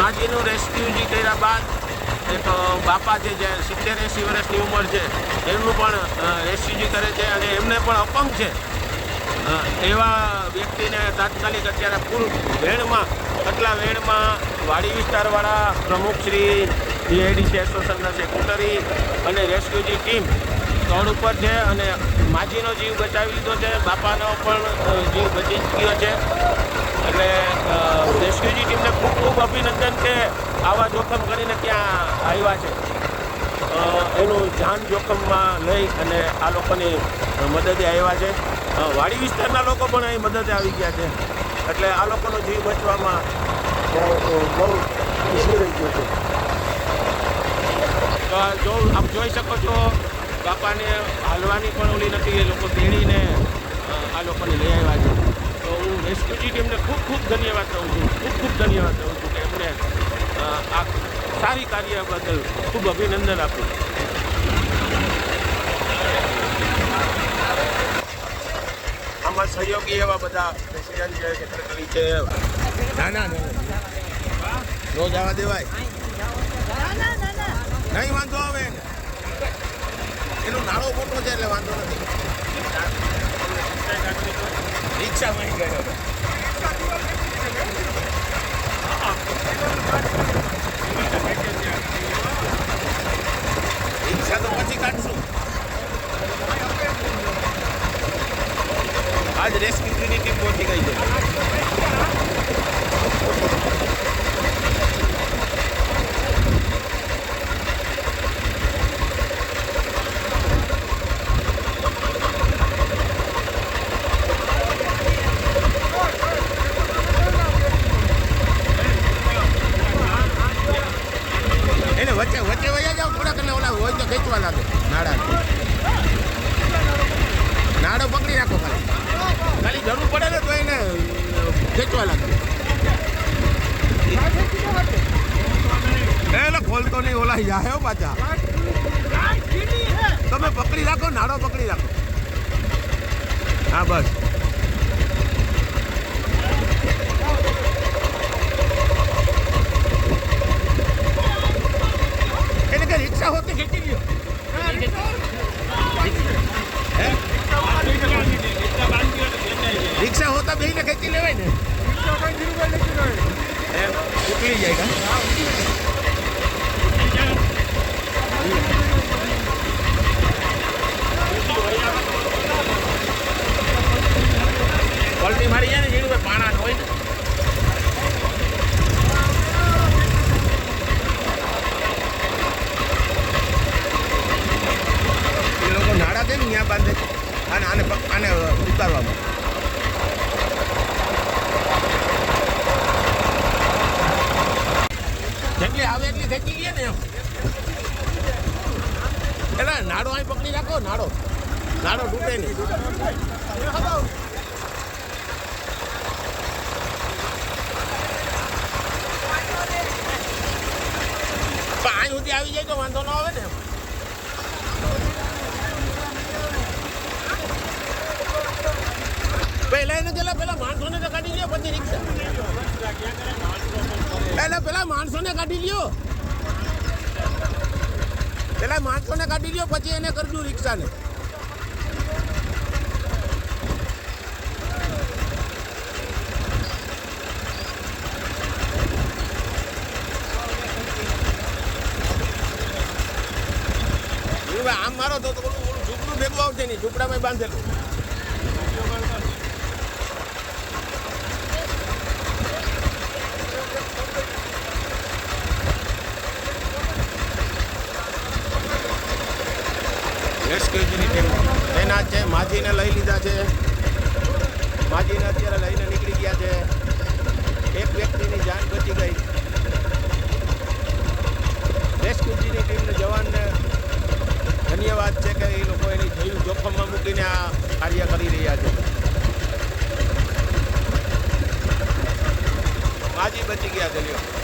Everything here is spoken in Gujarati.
માજીનું રેસ્ક્યુજી કર્યા બાદ એક બાપા છે જે સિત્તેર એંસી વર્ષની ઉંમર છે, એમનું પણ રેસ્ક્યુજી કરે છે અને એમને પણ અપંગ છે. એવા વ્યક્તિને તાત્કાલિક અત્યારે ફૂલ વેણમાં કટલા વેણમાં વાડી વિસ્તારવાળા પ્રમુખશ્રી જીઆઈડીસી એસોસિએશનના સેક્રેટરી અને રેસ્ક્યુજી ટીમ સ્થળ ઉપર છે અને માજીનો જીવ બચાવી લીધો છે, બાપાનો પણ જીવ બચી ગયો છે. એટલે ખૂબ અભિનંદન કે આવા જોખમ કરીને ત્યાં આવ્યા છે. એનું જાન જોખમમાં લઈ અને આ લોકોની મદદે આવ્યા છે. વાડી વિસ્તારના લોકો પણ અહીં મદદે આવી ગયા છે. એટલે આ લોકોનો જીવ બચવામાં બહુ ખુશી રહી ગયો છે. જો, આપ જોઈ શકો છો, બાપાને હાલવાની પણ ઓલી નથી, એ લોકો તેડીને આ લોકોને લઈ આવ્યા છે. તો હું રેસ્ક્યુજી ટીમને ખૂબ ખૂબ ધન્યવાદ દઉં છું. ખૂબ ખૂબ ધન્યવાદ દઉં છું કે એમને આ સારી કાર્ય બદલ ખૂબ અભિનંદન આપું આમાં સહયોગી એવા બધા પ્રેસિડેન્ટ છે સેક્રેટરી છે. ના ના ના રોજ આવવા દેવાય. નહીં વાંધો આવે એનો. નાળો મોટો છે એટલે વાંધો નથી. રિક્ષા મળી ગયો રિક્ષા તો પછી કાઢશું. આજ રેસ્ક્યુની ટીમ પહોંચી ગઈ છે એને વચ્ચે વચ્ચે વયા જાવ થોડાક એટલે ઓલા હોય લાગે. નાડા. નાડો પકડી રાખો ખાલી. ખાલી જરૂર પડે ને તો એને ખેંચવા લાગે. એટલે ખોલતો નહીં, ઓલા જાય હો પાછા. તમે પકડી રાખો, નાડો પકડી રાખો. હા, બસ એને કે રિક્ષા હોતી ખેંચી લ્યો હે રિક્ષા હોતા બેહીને ખેંચી લેવાય ને એમ ઉકળી જાય કા પલટી મારી જાય ને જેનું પાણા હોય ને એ લોકો નાડા દે ને ત્યાં બાંધે છે. આને જેટલી આવે એટલી ખેંચી ગઈ ને એમ. એટલે નાડો અહીં પકડી રાખો, નાડો. નાડો તૂટે નહીં. અહીં સુધી આવી જાય તો વાંધો ન આવે ને એમ. પહેલા એને પેલા માણસોને તો કાઢી લે પછી રિક્ષા. એટલે પેલા માણસોને કાઢી લ્યો. પેલા માણસોને કાઢી લ્યો, પછી એને કરજો રિક્ષાને. હવે આમ મારો તો ઓલું ઓલું ભેગું આવશે નહીં ઝૂપડામાં બાંધેલું. રેસ્ક્યુની ટીમ. છે માજીને લઈ લીધા છે. માજીને અત્યારે લઈને નીકળી ગયા છે. água ali, ó.